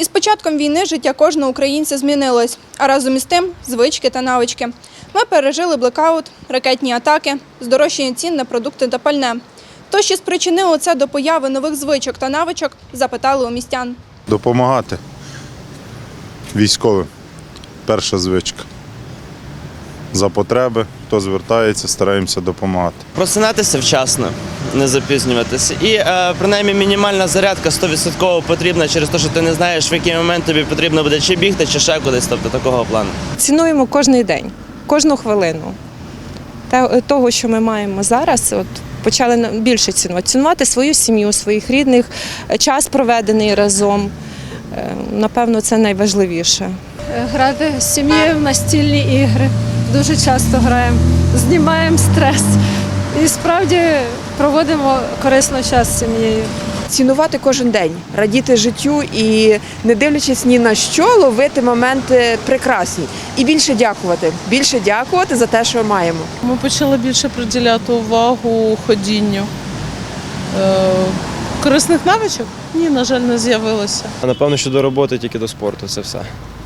Із початком війни життя кожного українця змінилось, а разом із тим звички та навички. Ми пережили блекаут, ракетні атаки, здорожчання цін на продукти та пальне. То, що спричинило це до появи нових звичок та навичок, запитали у містян. Допомагати військовим. Перша звичка. За потреби, хто звертається, стараємося допомагати. Просинатися вчасно, не запізнюватися. І е, принаймні мінімальна зарядка 100% потрібна через те, що ти не знаєш, в який момент тобі потрібно буде чи бігти, чи ще кудись, тобто такого плану. цінуємо кожний день, кожну хвилину. Та того, що ми маємо зараз, от почали більше цінувати. Цінувати свою сім'ю, своїх рідних, е, час проведений разом. Е, Напевно, це найважливіше. грати з сім'єю в настільні ігри. Дуже часто граємо, знімаємо стрес і справді проводимо корисно час з сім'єю. цінувати кожен день, радіти життю і не дивлячись ні на що, ловити моменти прекрасні. І більше дякувати. Більше дякувати за те, що маємо. Ми почали більше приділяти увагу ходінню. Е, корисних навичок? Ні, на жаль, не з'явилося. А напевно, що до роботи тільки до спорту, це все.